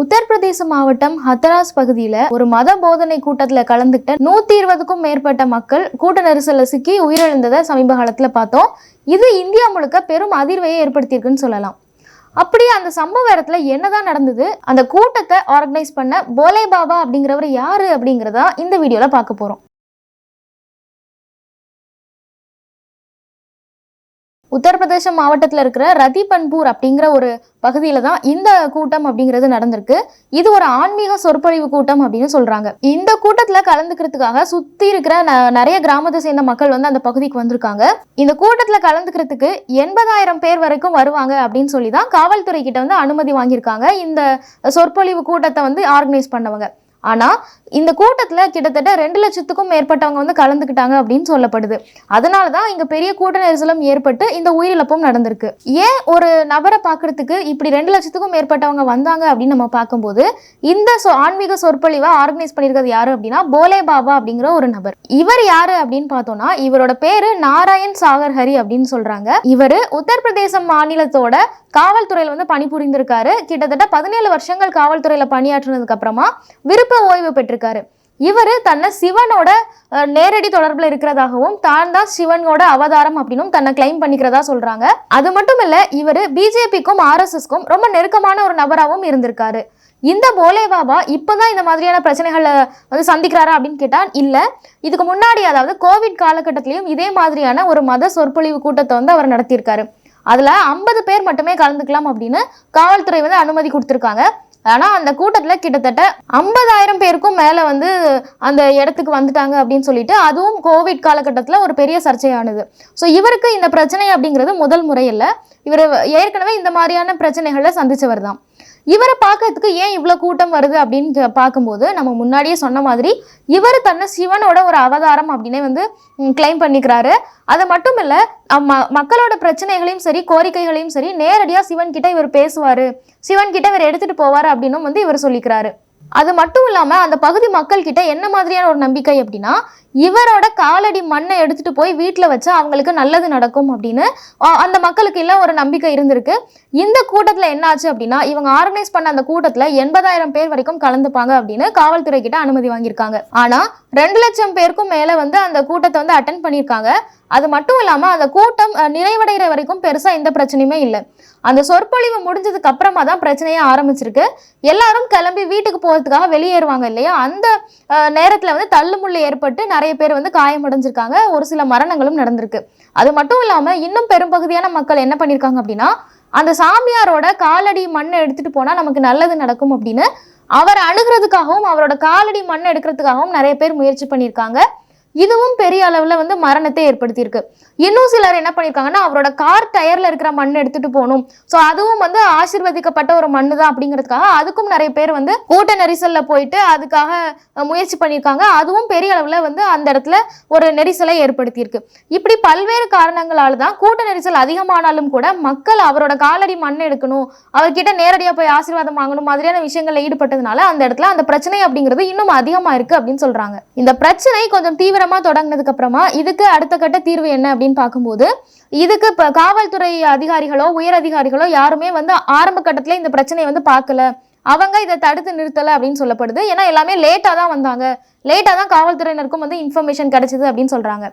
உத்தரப்பிரதேச மாவட்டம் ஹத்தராஸ் பகுதியில ஒரு மத போதனை கூட்டத்துல கலந்துக்கிட்ட நூத்தி இருபதுக்கும் மேற்பட்ட மக்கள் கூட்ட நெரிசல்ல சிக்கி உயிரிழந்ததை சமீப காலத்துல பார்த்தோம். இது இந்தியா முழுக்க பெரும் அதிர்வையை ஏற்படுத்தியிருக்குன்னு சொல்லலாம். அப்படி அந்த சம்பவ இடத்துல என்னதான் நடந்தது? அந்த கூட்டத்தை ஆர்கனைஸ் பண்ண போலே பாபா அப்படிங்கிறவர் யாரு அப்படிங்கிறதா இந்த வீடியோல பார்க்க போறோம். உத்தரப்பிரதேச மாவட்டத்தில் இருக்கிற ரதிபன்பூர் அப்படிங்கிற ஒரு பகுதியில் தான் இந்த கூட்டம் அப்படிங்கிறது நடந்திருக்கு. இது ஒரு ஆன்மீக சொற்பொழிவு கூட்டம் அப்படின்னு சொல்கிறாங்க இந்த கூட்டத்தில் கலந்துக்கிறதுக்காக சுற்றி இருக்கிற ந- நிறைய கிராமத்தை சேர்ந்த மக்கள் வந்து அந்த பகுதிக்கு வந்திருக்காங்க. இந்த கூட்டத்தில் கலந்துக்கிறதுக்கு எண்பதாயிரம் பேர் வரைக்கும் வருவாங்க அப்படின்னு சொல்லி தான் காவல்துறை கிட்ட வந்து அனுமதி வாங்கியிருக்காங்க. இந்த சொற்பொழிவு கூட்டத்தை வந்து ஆர்கனைஸ் பண்ணவங்க. ஆனால் இந்த கூட்டத்தில் கிட்டத்தட்ட ரெண்டு லட்சத்துக்கும் மேற்பட்டவங்க வந்து கலந்துக்கிட்டாங்க அப்படின்னு சொல்லப்படுது. அதனால தான் இங்கே பெரிய கூட்ட நெரிசலும் ஏற்பட்டு இந்த உயிரிழப்பும் நடந்திருக்கு. ஏன் ஒரு நபரை பார்க்கறதுக்கு இப்படி ரெண்டு லட்சத்துக்கும் மேற்பட்டவங்க வந்தாங்க அப்படின்னு நம்ம பார்க்கும்போது இந்த சொ- ஆன்மீக சொற்பொழிவை ஆர்கனைஸ் பண்ணியிருக்கிறது யாரு அப்படின்னா போலே பாபா அப்படிங்கிற ஒரு நபர். இவர் யாரு அப்படின்னு பார்த்தோம்னா இவரோட பேரு நாராயண் சாகர் ஹரி அப்படின்னு சொல்றாங்க. இவர் உத்தரப்பிரதேச மாநிலத்தோட காவல்துறையில் வந்து பணிபுரிந்திருக்காரு. கிட்டத்தட்ட பதினேழு வருஷங்கள் காவல்துறையில் பணியாற்றினதுக்கு அப்புறமா விருப்ப ஓய்வு பெற்றிருக்காரு. இவர் தன்னை சிவனோட நேரடி தொடர்பில் இருக்கிறதாகவும் தான் தான் சிவனோட அவதாரம் அப்படின்னும் தன்னை கிளைம் பண்ணிக்கிறதா சொல்றாங்க. அது மட்டும் இல்ல இவர் பிஜேபிக்கும் ஆர்எஸ்எஸ்க்கும் ரொம்ப நெருக்கமான ஒரு நபராகவும் இருந்திருக்காரு. இந்த போலே பாபா இப்பதான் இந்த மாதிரியான பிரச்சனைகளை வந்து சந்திக்கிறாரா அப்படின்னு கேட்டால் இல்லை. இதுக்கு முன்னாடி அதாவது கோவிட் காலகட்டத்திலையும் இதே மாதிரியான ஒரு மத சொற்பொழிவு கூட்டத்தை வந்து அவர் நடத்தியிருக்காரு. அதுல ஐம்பது பேர் மட்டுமே கலந்துக்கலாம் அப்படின்னு காவல்துறை வந்து அனுமதி கொடுத்துருக்காங்க. ஆனால் அந்த கூட்டத்தில் கிட்டத்தட்ட ஐம்பதாயிரம் பேருக்கும் மேலே வந்து அந்த இடத்துக்கு வந்துட்டாங்க அப்படின்னு சொல்லிட்டு அதுவும் கோவிட் காலகட்டத்தில் ஒரு பெரிய சர்ச்சையானது. ஸோ இவருக்கு இந்த பிரச்சனை அப்படிங்கிறது முதல் முறை இல்லை. இவர் ஏற்கனவே இந்த மாதிரியான பிரச்சனைகளை சந்தித்தவர் தான். இவரை பார்க்கறதுக்கு ஏன் இவ்வளோ கூட்டம் வருது அப்படின்னு பார்க்கும்போது நம்ம முன்னாடியே சொன்ன மாதிரி இவர் தன்னை சிவனோட ஒரு அவதாரம் அப்படின்னே வந்து கிளைம் பண்ணிக்கிறாரு. அது மட்டும் இல்லை மக்களோட பிரச்சனைகளையும் சரி கோரிக்கைகளையும் சரி நேரடியாக சிவன்கிட்ட இவர் பேசுவார். சிவன்கிட்ட இவர் எடுத்துகிட்டு போவார் அப்படின்னும் வந்து இவர் சொல்லிக்கிறாரு. அது மட்டும் இல்லாமல் அந்த பகுதி மக்கள் கிட்ட என்ன மாதிரியான ஒரு நம்பிக்கை அப்படின்னா இவரோட காலடி மண்ணை எடுத்துட்டு போய் வீட்டில் வச்சா அவங்களுக்கு நல்லது நடக்கும் அப்படின்னு அந்த மக்களுக்கு எல்லாம் ஒரு நம்பிக்கை இருந்திருக்கு. இந்த கூட்டத்தில் என்ன ஆச்சு அப்படின்னா இவங்க ஆர்கனைஸ் பண்ண அந்த கூட்டத்தில் எண்பதாயிரம் பேர் வரைக்கும் கலந்துப்பாங்க அப்படின்னு காவல்துறை கிட்ட அனுமதி வாங்கியிருக்காங்க. ஆனால் ரெண்டு லட்சம் பேருக்கும் மேலே வந்து அந்த கூட்டத்தை வந்து அட்டன் பண்ணியிருக்காங்க. அது மட்டும் இல்லாமல் அந்த கூட்டம் நிறைவடைகிற வரைக்கும் பெருசாக எந்த பிரச்சனையுமே இல்லை. அந்த சொற்பொழிவு முடிஞ்சதுக்கு அப்புறமா தான் பிரச்சனையே ஆரம்பிச்சிருக்கு. எல்லாரும் கிளம்பி வீட்டுக்கு போகிறதுக்காக வெளியேறுவாங்க இல்லையா? அந்த நேரத்தில் வந்து தள்ளுமுள்ளு ஏற்பட்டு நிறைய பேர் வந்து காயமடைஞ்சிருக்காங்க ஒரு சில மரணங்களும் நடந்திருக்கு. அது மட்டும் இல்லாமல் இன்னும் பெரும்பகுதியான மக்கள் என்ன பண்ணியிருக்காங்க அப்படின்னா அந்த சாமியாரோட காலடி மண்ணை எடுத்துட்டு போனால் நமக்கு நல்லது நடக்கும் அப்படின்னு அவரை அணுகிறதுக்காகவும் அவரோட காலடி மண்ணை எடுக்கிறதுக்காகவும் நிறைய பேர் முயற்சி பண்ணியிருக்காங்க இதுவும் பெரிய அளவில் வந்து மரணத்தை ஏற்படுத்தியிருக்கு. இன்னும் சிலர் என்ன பண்ணியிருக்காங்கன்னா அவரோட கார் டயரில் இருக்கிற மண் எடுத்துட்டு போகணும். ஸோ அதுவும் வந்து ஆசிர்வதிக்கப்பட்ட ஒரு மண்ணு தான் அப்படிங்கிறதுக்காக அதுக்கும் நிறைய பேர் வந்து கூட்ட நெரிசலில் போயிட்டு அதுக்காக முயற்சி பண்ணியிருக்காங்க. அதுவும் பெரிய அளவில் வந்து அந்த இடத்துல ஒரு நெரிசலை ஏற்படுத்தியிருக்கு. இப்படி பல்வேறு காரணங்களால் தான் கூட்ட நெரிசல் அதிகமானாலும் கூட மக்கள் அவரோட காலடி மண் எடுக்கணும் அவர்கிட்ட நேரடியாக போய் ஆசீர்வாதம் வாங்கணும் மாதிரியான விஷயங்களில் ஈடுபட்டதுனால அந்த இடத்துல அந்த பிரச்சனை அப்படிங்கிறது இன்னும் அதிகமாக இருக்குது அப்படின்னு சொல்கிறாங்க இந்த பிரச்சனை கொஞ்சம் தீவிர தொடங்கினதுக்கு அப்புறமா இதுக்கு அடுத்த கட்ட தீர்வு என்ன அப்படின்னு பார்க்கும்போது இதுக்கு இப்போ காவல்துறை அதிகாரிகளோ உயர் அதிகாரிகளோ யாருமே வந்து ஆரம்ப கட்டத்துல இந்த பிரச்சனையை வந்து பார்க்கல. அவங்க இதை தடுத்து நிறுத்தலை அப்படின்னு சொல்லப்படுது. ஏன்னா எல்லாமே லேட்டாக தான் வந்தாங்க. லேட்டாக தான் காவல்துறையினருக்கும் வந்து இன்ஃபர்மேஷன் கிடைச்சிது அப்படின்னு சொல்கிறாங்க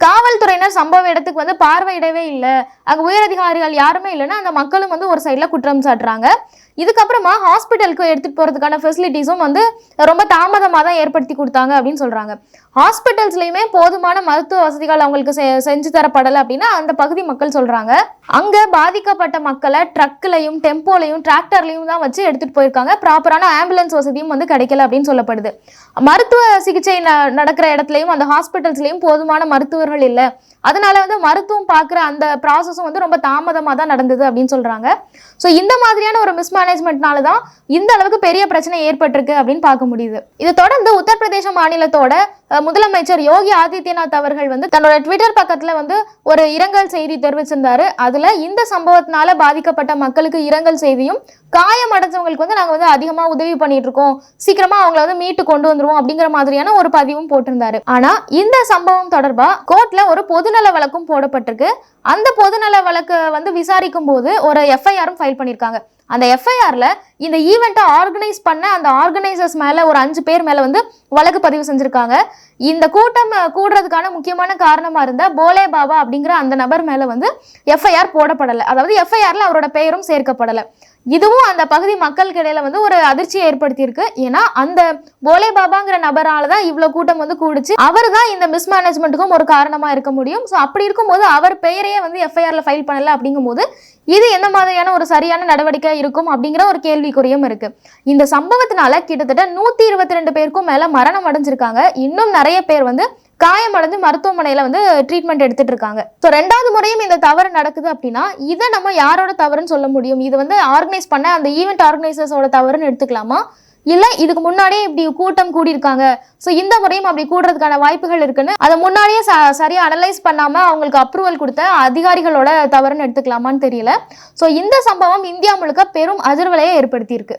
காவல்துறையினர் சம்பவ இடத்துக்கு வந்து பார்வையிடவே இல்லை. அங்கே உயரதிகாரிகள் யாருமே இல்லைன்னா அந்த மக்களும் வந்து ஒரு சைடில் குற்றம் சாட்டுறாங்க. இதுக்கப்புறமா ஹாஸ்பிட்டலுக்கு எடுத்துகிட்டு போகிறதுக்கான ஃபெசிலிட்டிஸும் வந்து ரொம்ப தாமதமாக தான் ஏற்படுத்தி கொடுத்தாங்க அப்படின்னு சொல்கிறாங்க ஹாஸ்பிட்டல்ஸ்லையுமே போதுமான மருத்துவ வசதிகள் அவங்களுக்கு செ- செஞ்சு தரப்படலை அப்படின்னா அந்த பகுதி மக்கள் சொல்கிறாங்க அங்கே பாதிக்கப்பட்ட மக்களை ட்ரக்லையும் டெம்போலையும் டிராக்டர்லையும் தான் வச்சு எடுத்துகிட்டு போயிருக்காங்க. ப்ராப்பரான ஆம்புலன்ஸ் வசதியும் வந்து கிடைக்கல அப்படின்னு சொல்லப்படுது. மருத்துவ சிகிச்சை ந- நடக்கிற இடத்துலையும் அந்த ஹாஸ்பிட்டல்ஸ்லையும் போதுமான மருத்துவர்கள் இல்லை. அதனால வந்து மருத்துவம் பார்க்குற அந்த ப்ராசஸும் வந்து ரொம்ப தாமதமாக தான் நடந்தது அப்படின்னு சொல்கிறாங்க ஸோ இந்த மாதிரியான ஒரு மிஸ்மேனேஜ்மெண்ட்னால தான் இந்த அளவுக்கு பெரிய பிரச்சனை ஏற்பட்டிருக்கு அப்படின்னு பார்க்க முடியுது. இதை தொடர்ந்து உத்தரப்பிரதேச மாநிலத்தோட முதலமைச்சர் யோகி ஆதித்யநாத் அவர்கள் வந்து தன்னோட ட்விட்டர் பக்கத்துல வந்து ஒரு இரங்கல் செய்தி தெரிவிச்சிருந்தாரு. அதுல இந்த சம்பவத்தினால பாதிக்கப்பட்ட மக்களுக்கு இரங்கல் செய்தியும் காயம் அடைஞ்சவங்களுக்கு வந்து நாங்க வந்து அதிகமா உதவி பண்ணிட்டு இருக்கோம் சீக்கிரமா அவங்கள வந்து மீட்டு கொண்டு வந்துருவோம் அப்படிங்கிற மாதிரியான ஒரு பதிவும் போட்டிருந்தாரு. ஆனா இந்த சம்பவம் தொடர்பா கோர்ட்ல ஒரு பொதுநல வழக்கும் போடப்பட்டிருக்கு. அந்த பொதுநல வழக்கு வந்து விசாரிக்கும் போது ஒரு எஃப்ஐஆரும் ஃபைல் பண்ணியிருக்காங்க அந்த எஃப்ஐஆரில் இந்த ஈவெண்ட்டை ஆர்கனைஸ் பண்ண அந்த ஆர்கனைசர்ஸ் மேலே ஒரு அஞ்சு பேர் மேலே வந்து வழக்கு பதிவு செஞ்சுருக்காங்க. இந்த கூட்டம் கூடுறதுக்கான முக்கியமான காரணமாக இருந்த போலே பாபா அப்படிங்கிற அந்த நபர் மேலே வந்து எஃப்ஐஆர் போடப்படலை. அதாவது எஃப்ஐஆரில் அவரோட பெயரும் சேர்க்கப்படலை. இதுவும் அந்த பகுதி மக்களுக்கு இடையில வந்து ஒரு அதிர்ச்சியை ஏற்படுத்தியிருக்கு. ஏன்னா அந்த போலே பாபாங்கிற நபரால தான் இவ்வளோ கூட்டம் வந்து கூடுச்சு. அவர் தான் இந்த மிஸ்மேனேஜ்மெண்ட்டுக்கும் ஒரு காரணமாக இருக்க முடியும். ஸோ அப்படி இருக்கும்போது அவர் பெயரையே வந்து எஃப்ஐஆரில் ஃபைல் பண்ணலை அப்படிங்கும்போது இது எந்த மாதிரியான ஒரு சரியான நடவடிக்கை இருக்கும் அப்படிங்கிற ஒரு கேள்விக்குறியும் இருக்கு. இந்த சம்பவத்தினால கிட்டத்தட்ட நூத்தி இருபத்தி ரெண்டு பேருக்கும் மேல மரணம் அடைஞ்சிருக்காங்க. இன்னும் நிறைய பேர் வந்து காயமடைஞ்சு மருத்துவமனையில வந்து ட்ரீட்மெண்ட் எடுத்துட்டு இருக்காங்க. ஸோ ரெண்டாவது முறையும் இந்த தவறு நடக்குது அப்படின்னா இதை நம்ம யாரோட தவறுன்னு சொல்ல முடியும்? இது வந்து ஆர்கனைஸ் பண்ண அந்த ஈவெண்ட் ஆர்கனைசர்ஸோட தவறுன்னு எடுத்துக்கலாமா? இல்லை இதுக்கு முன்னாடியே இப்படி கூட்டம் கூடியிருக்காங்க. ஸோ இந்த முறையும் அப்படி கூடுறதுக்கான வாய்ப்புகள் இருக்குன்னு அதை முன்னாடியே ச சரியாக அனலைஸ் பண்ணாமல் அவங்களுக்கு அப்ரூவல் கொடுத்த அதிகாரிகளோட தவறுன்னு எடுத்துக்கலாமான்னு தெரியல. ஸோ இந்த சம்பவம் இந்தியா முழுக்க பெரும் அதிர்வலையை ஏற்படுத்தியிருக்கு.